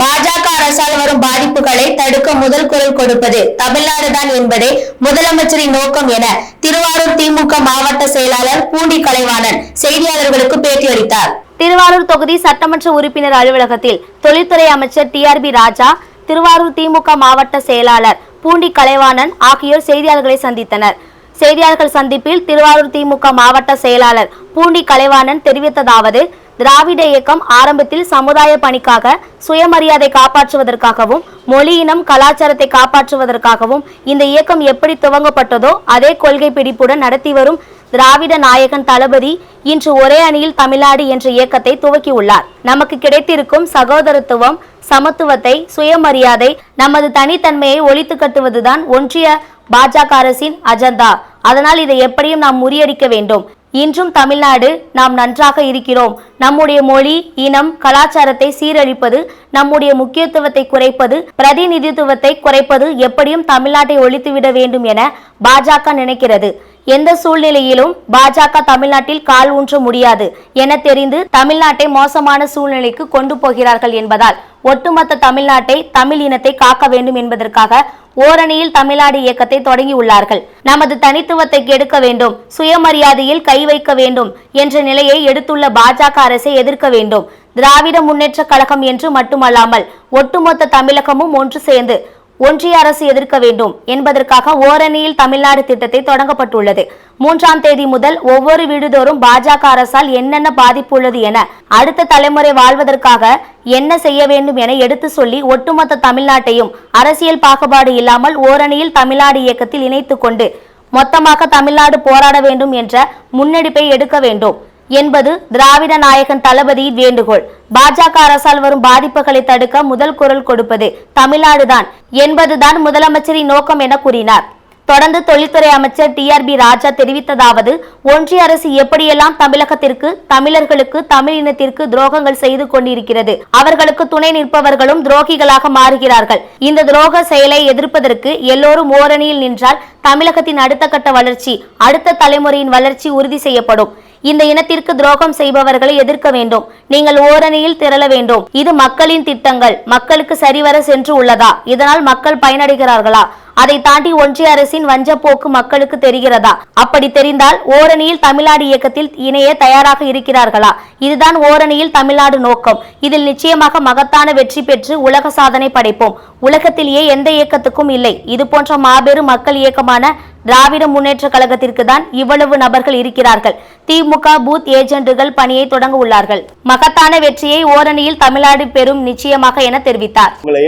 பாஜக அரசால் வரும் பாதிப்புகளை தடுக்க முதல் குரல் கொடுப்பது தமிழ்நாடுதான் என்பதே முதலமைச்சரின் நோக்கம் என திருவாரூர் திமுக மாவட்ட செயலாளர் பூண்டி கலைவாணன் செய்தியாளர்களுக்கு பேட்டியளித்தார். திருவாரூர் தொகுதி சட்டமன்ற உறுப்பினர் அலுவலகத்தில் தொழில்துறை அமைச்சர் டிஆர்பி ராஜா திருவாரூர் திமுக மாவட்ட செயலாளர் பூண்டி கலைவாணன் ஆகியோர் செய்தியாளர்களை சந்தித்தனர். செய்தியாளர்கள் சந்திப்பில் திருவாரூர் திமுக மாவட்ட செயலாளர் பூண்டி கலைவாணன் தெரிவித்ததாவது திராவிட இயக்கம் ஆரம்பத்தில் சமுதாய பணிக்காக சுயமரியாதை காப்பாற்றுவதற்காகவும் மொழி இனம் கலாச்சாரத்தை காப்பாற்றுவதற்காகவும் இந்த இயக்கம் எப்படி துவங்கப்பட்டதோ அதே கொள்கை பிடிப்புடன் நடத்தி வரும் திராவிட நாயகன் தளபதி இன்று ஒரே அணியில் தமிழ்நாடு என்ற இயக்கத்தை துவக்கியுள்ளார். நமக்கு கிடைத்திருக்கும் சகோதரத்துவம் சமத்துவத்தை சுயமரியாதை நமது தனித்தன்மையை ஒழித்து கட்டுவதுதான் ஒன்றிய பாஜக அரசின் அஜெண்டா. அதனால் இதை எப்படியும் நாம் முறியடிக்க வேண்டும். இன்றும் தமிழ்நாடு நாம் நன்றாக இருக்கிறோம். நம்முடைய மொழி இனம் கலாச்சாரத்தை சீரழிப்பது நம்முடைய முக்கியத்துவத்தை குறைப்பது பிரதிநிதித்துவத்தை குறைப்பது எப்படியும் தமிழ்நாட்டை ஒழித்துவிட வேண்டும் என பாஜக நினைக்கிறது. எந்த சூழ்நிலையிலும் பாஜக தமிழ்நாட்டில் கால் ஊன்ற முடியாது என தெரிந்து தமிழ்நாட்டை மோசமான சூழ்நிலைக்கு கொண்டு போகிறார்கள் என்பதால் ஒட்டுமொத்த தமிழ்நாட்டை தமிழ் இனத்தை காக்க வேண்டும் என்பதற்காக ஓரணியில் தமிழ்நாடு இயக்கத்தை தொடங்கியுள்ளார்கள். நமது தனித்துவத்தை கெடுக்க வேண்டும் சுயமரியாதையில் கை வைக்க வேண்டும் என்ற நிலையை எடுத்துள்ள பாஜக அரசை எதிர்க்க வேண்டும். திராவிட முன்னேற்ற கழகம் என்று மட்டுமல்லாமல் ஒட்டுமொத்த தமிழகமும் ஒன்று சேர்ந்து ஒன்றிய அரசு எதிர்க்க வேண்டும் என்பதற்காக ஓரணியில் தமிழ்நாடு திட்டத்தை தொடங்கப்பட்டுள்ளது. மூன்றாம் தேதி முதல் ஒவ்வொரு வீடுதோறும் பாஜக அரசால் என்னென்ன பாதிப்பு உள்ளது என அடுத்த தலைமுறை வாழ்வதற்காக என்ன செய்ய வேண்டும் என எடுத்து சொல்லி ஒட்டுமொத்த தமிழ்நாட்டையும் அரசியல் பாகுபாடு இல்லாமல் ஓரணியில் தமிழ்நாடு இயக்கத்தில் இணைத்துக் கொண்டு மொத்தமாக தமிழ்நாடு போராட வேண்டும் என்ற முன்னெடுப்பை எடுக்க வேண்டும் என்பது திராவிட நாயகன் தளபதியின் வேண்டுகோள். பாஜக அரசால் வரும் பாதிப்புகளை தடுக்க முதல் குரல் கொடுப்பது தமிழ்நாடுதான். என்பதுதான் முதலமைச்சரின் நோக்கம் என கூறினார். தொடர்ந்து தொழில்துறை அமைச்சர் டிஆர்பி ராஜா தெரிவித்ததாவது ஒன்றிய அரசு எப்படியெல்லாம் தமிழகத்திற்கு தமிழர்களுக்கு தமிழ் இனத்திற்கு துரோகங்கள் செய்து கொண்டிருக்கிறது அவர்களுக்கு துணை நிற்பவர்களும் துரோகிகளாக மாறுகிறார்கள். இந்த துரோக செயலை எதிர்ப்பதற்கு எல்லோரும் ஓரணியில் நின்றால் தமிழகத்தின் அடுத்த கட்ட வளர்ச்சி அடுத்த தலைமுறையின் வளர்ச்சி உறுதி செய்யப்படும். இந்த இனத்திற்கு துரோகம் செய்பவர்களை எதிர்க்க வேண்டும். நீங்கள் ஓரணியில் திரள வேண்டும். இது மக்களின் திட்டங்கள். மக்களுக்கு சரிவர சென்று உள்ளதா? இதனால் மக்கள் பயனடைகிறார்களா? அதை தாண்டி ஒன்றிய அரசின் வஞ்சப்போக்கு மக்களுக்கு தெரிகிறதா? அப்படி தெரிந்தால் ஓரணியில் தமிழ்நாடு இயக்கத்தில் இணைய தயாராக இருக்கிறார்களா? இதுதான் ஓரணியில் தமிழ்நாடு நோக்கம். இதில் நிச்சயமாக மகத்தான வெற்றி பெற்று உலக சாதனை படைப்போம். உலகத்திலேயே எந்த இயக்கத்துக்கும் இல்லை. இது போன்ற மாபெரும் மக்கள் இயக்கமான திராவிட முன்னேற்ற கழகத்திற்கு தான் இவ்வளவு நபர்கள் இருக்கிறார்கள். திமுக பூத் ஏஜென்ட்டுகள் பணியை தொடங்க உள்ளார்கள். மகத்தான வெற்றியை ஓரணியில் தமிழ்நாடு பெறும் நிச்சயமாக என தெரிவித்தார். உங்களை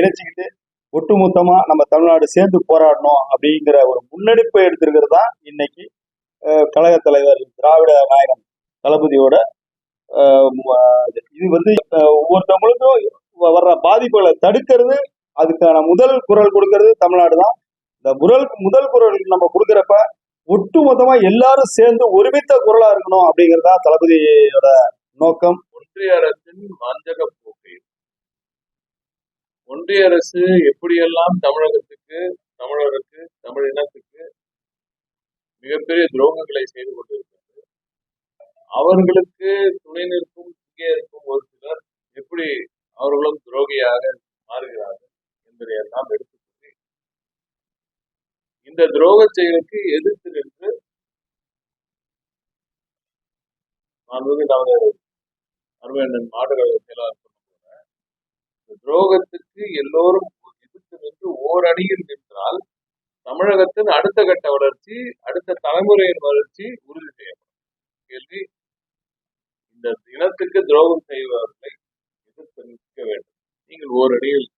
ஒட்டுமொத்தமா நம்ம தமிழ்நாடு சேர்ந்து போராடணும் அப்படிங்கிற ஒரு முன்னெடுப்பை எடுத்திருக்கிறது தான் இன்னைக்கு கழக தலைவர் திராவிட நாயகன் தளபதியோட இது. வந்து ஒவ்வொருத்தவங்களுக்கும் வர்ற பாதிப்புகளை தடுக்கிறது அதுக்கான முதல் குரல் கொடுக்கறது தமிழ்நாடு தான். இந்த முதல் முதல் குரல் நம்ம கொடுக்குறப்ப ஒட்டு மொத்தமா எல்லாரும் சேர்ந்து ஒருமித்த குரலா இருக்கணும் அப்படிங்கறதா தளபதியோட நோக்கம். ஒன்றிய அரசின் வஞ்சக ஒன்றிய அரசு எப்படியெல்லாம் தமிழகத்துக்கு தமிழருக்கு தமிழ் இனத்துக்கு மிகப்பெரிய துரோகங்களை செய்து கொண்டிருக்கிறது அவர்களுக்கு துணை நிற்கும் இங்கே இருக்கும் ஒரு சிலர் எப்படி அவர்களும் துரோகியாக மாறுகிறார்கள் என்பதை எல்லாம் இந்த துரோக செயலுக்கு எதிர்த்து நின்று மாண்புமிகு நமது அருமையண்ணன் மாடுகள் செயலாளர் துரோகத்துக்கு எல்லோரும் எதிர்த்து நின்று ஓரணியில் நின்றால் தமிழகத்தின் அடுத்த கட்ட வளர்ச்சி அடுத்த தலைமுறையின் வளர்ச்சி உறுதி செய்யப்படும். கேள்வி? இந்த இனத்துக்கு துரோகம் செய்பவர்களை எதிர்த்து நிற்க வேண்டும். நீங்கள் ஓரணியில்